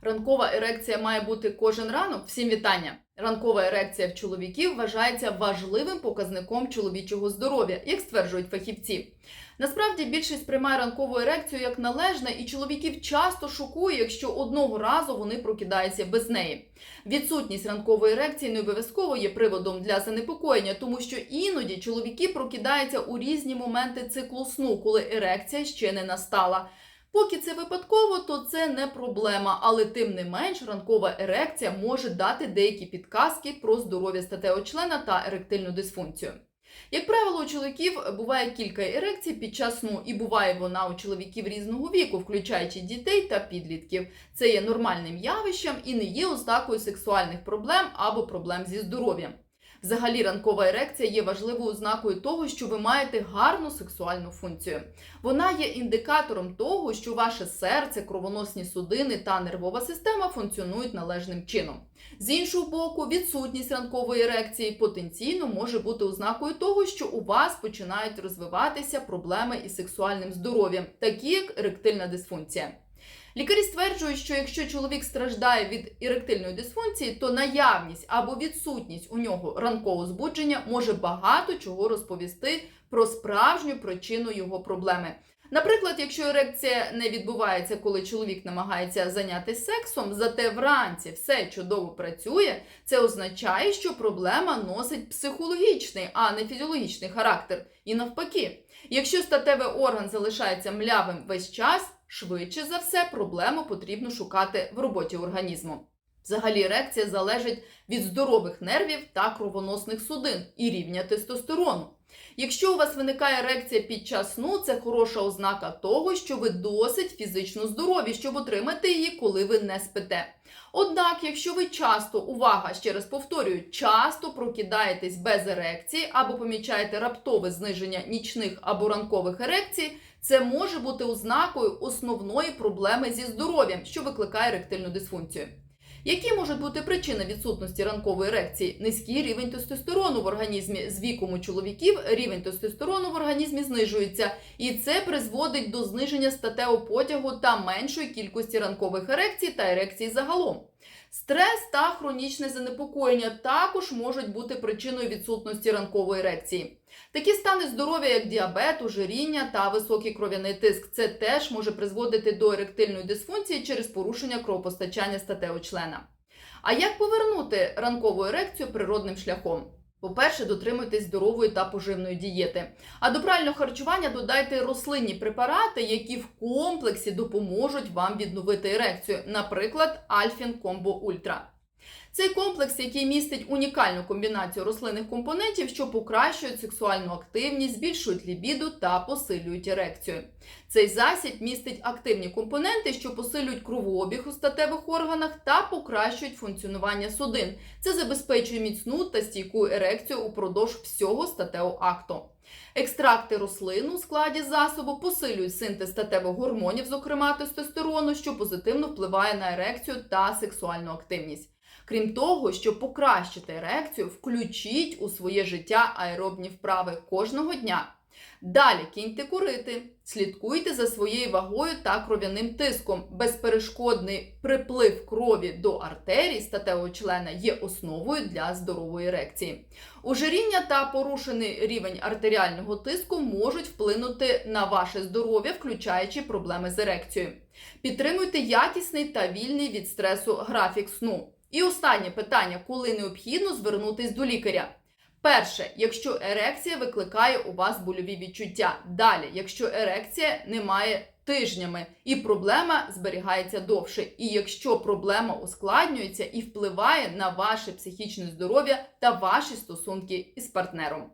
Ранкова ерекція має бути кожен ранок. Всім вітання! Ранкова ерекція в чоловіків вважається важливим показником чоловічого здоров'я, як стверджують фахівці. Насправді більшість приймає ранкову ерекцію як належне, і чоловіків часто шокує, якщо одного разу вони прокидаються без неї. Відсутність ранкової ерекції не обов'язково є приводом для занепокоєння, тому що іноді чоловіки прокидаються у різні моменти циклу сну, коли ерекція ще не настала. Поки це випадково, то це не проблема, але тим не менш ранкова ерекція може дати деякі підказки про здоров'я статевого члена та еректильну дисфункцію. Як правило, у чоловіків буває кілька ерекцій під час сну, і буває вона у чоловіків різного віку, включаючи дітей та підлітків. Це є нормальним явищем і не є ознакою сексуальних проблем або проблем зі здоров'ям. Взагалі, ранкова ерекція є важливою ознакою того, що ви маєте гарну сексуальну функцію. Вона є індикатором того, що ваше серце, кровоносні судини та нервова система функціонують належним чином. З іншого боку, відсутність ранкової ерекції потенційно може бути ознакою того, що у вас починають розвиватися проблеми із сексуальним здоров'ям, такі як еректильна дисфункція. Лікарі стверджують, що якщо чоловік страждає від еректильної дисфункції, то наявність або відсутність у нього ранкового збудження може багато чого розповісти про справжню причину його проблеми. Наприклад, якщо ерекція не відбувається, коли чоловік намагається зайнятися сексом, зате вранці все чудово працює, це означає, що проблема носить психологічний, а не фізіологічний характер. І навпаки, якщо статевий орган залишається млявим весь час, швидше за все проблему потрібно шукати в роботі організму. Взагалі, ерекція залежить від здорових нервів та кровоносних судин і рівня тестостерону. Якщо у вас виникає ерекція під час сну, це хороша ознака того, що ви досить фізично здорові, щоб отримати її, коли ви не спите. Однак, якщо ви часто, увага, ще раз повторюю, часто прокидаєтесь без ерекції або помічаєте раптове зниження нічних або ранкових ерекцій, це може бути ознакою основної проблеми зі здоров'ям, що викликає еректильну дисфункцію. Які можуть бути причини відсутності ранкової ерекції? Низький рівень тестостерону в організмі з віком у чоловіків рівень тестостерону в організмі знижується, і це призводить до зниження статевого потягу та меншої кількості ранкових ерекцій та ерекцій загалом. Стрес та хронічне занепокоєння також можуть бути причиною відсутності ранкової ерекції. Такі стани здоров'я, як діабет, ожиріння та високий кров'яний тиск, це теж може призводити до еректильної дисфункції через порушення кровопостачання статевого члена. А як повернути ранкову ерекцію природним шляхом? По-перше, дотримуйтесь здорової та поживної дієти. А до правильного харчування додайте рослинні препарати, які в комплексі допоможуть вам відновити ерекцію, наприклад, Альфін Комбо Ультра. Цей комплекс, який містить унікальну комбінацію рослинних компонентів, що покращують сексуальну активність, збільшують лібіду та посилюють ерекцію. Цей засіб містить активні компоненти, що посилюють кровообіг у статевих органах та покращують функціонування судин. Це забезпечує міцну та стійку ерекцію упродовж всього статевого акту. Екстракти рослин у складі засобу посилюють синтез статевих гормонів, зокрема тестостерону, що позитивно впливає на ерекцію та сексуальну активність. Крім того, щоб покращити ерекцію, включіть у своє життя аеробні вправи кожного дня. Далі кіньте курити, слідкуйте за своєю вагою та кров'яним тиском. Безперешкодний приплив крові до артерій статевого члена є основою для здорової ерекції. Ожиріння та порушений рівень артеріального тиску можуть вплинути на ваше здоров'я, включаючи проблеми з ерекцією. Підтримуйте якісний та вільний від стресу графік сну. І останнє питання: коли необхідно звернутись до лікаря? Перше, якщо ерекція викликає у вас больові відчуття. Далі, якщо ерекція не має тижнями і проблема зберігається довше. І якщо проблема ускладнюється і впливає на ваше психічне здоров'я та ваші стосунки із партнером.